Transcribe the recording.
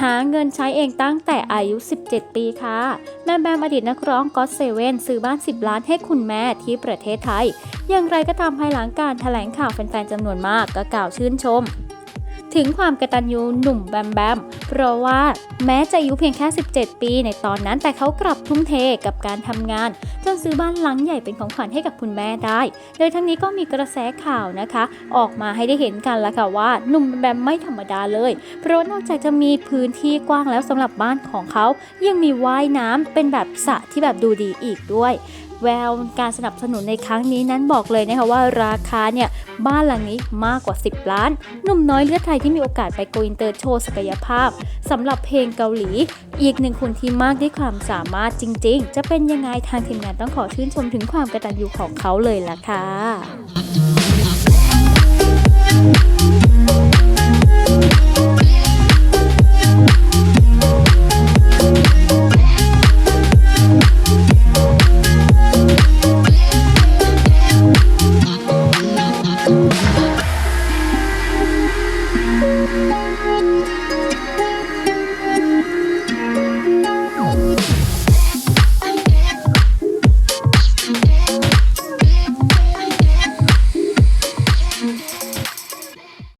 หาเงินใช้เองตั้งแต่อายุ 17 ปีค่ะ แมมแบมอดีตนักร้องก็เซเว่นซื้อบ้าน 10 ล้านให้คุณแม่ที่ประเทศไทย อย่างไรก็ตามภายหลังการแถลงข่าวแฟนๆจำนวนมากก็กล่าวชื่นชม ถึงความกระตัญญูหนุ่มแบมแบม เพราะว่าแม้จะอายุเพียงแค่ 17 ปีในตอนนั้นแต่เขากลับทุ่มเทกับการทำงาน จนซื้อบ้านหลังใหญ่เป็นของขวัญให้กับคุณแม่ได้ โดยทั้งนี้ก็มีกระแสข่าวนะคะ ออกมาให้ได้เห็นกันแล้วค่ะว่าหนุ่มแบมไม่ธรรมดาเลย เพราะนอกจากจะมีพื้นที่กว้างแล้วสำหรับบ้านของเขา ยังมีว่ายน้ำเป็นแบบสระที่แบบดูดีอีกด้วย แววการสนับสนุนในครั้งนี้นั้นบอกเลยนะคะว่าราคาเนี่ยบ้านหลังนี้มากกว่า 10 ล้าน หนุ่มน้อยเลือดไทยที่มีโอกาสไปโกอินเตอร์โชว์ศักยภาพสำหรับเพลงเกาหลี อีกหนึ่งคนที่มากด้วยความสามารถจริง ๆ จะเป็นยังไงทางทีมงานต้องขอชื่นชมถึงความกระตันยูของเขาเลยล่ะค่ะ